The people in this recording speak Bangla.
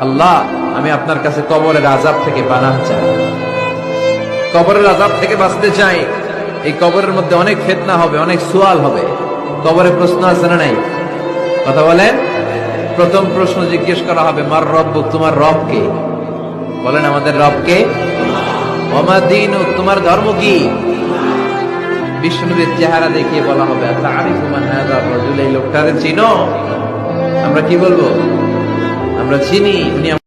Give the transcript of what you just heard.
আল্লাহ, আমি আপনার কাছে কবরের আযাব থেকে পানাহ চাই। কবরের আযাব থেকে বাঁচতে চাই, এই কবরের মধ্যে অনেক ফিতনা হবে, অনেক সুয়াল হবে। কবরে প্রশ্ন আছে না নাই? কথা বলেন। প্রথম প্রশ্ন জিজ্ঞেস করা হবে, মার রব, তোমার রব কে? বলেন, আমাদের রব কে? দিন, তোমার ধর্ম কি? বিষ্ণুদের চেহারা দেখিয়ে বলা হবে হাযা এই লোকটারে চিনো? আমরা কি বলব? আমরা চিনি উনি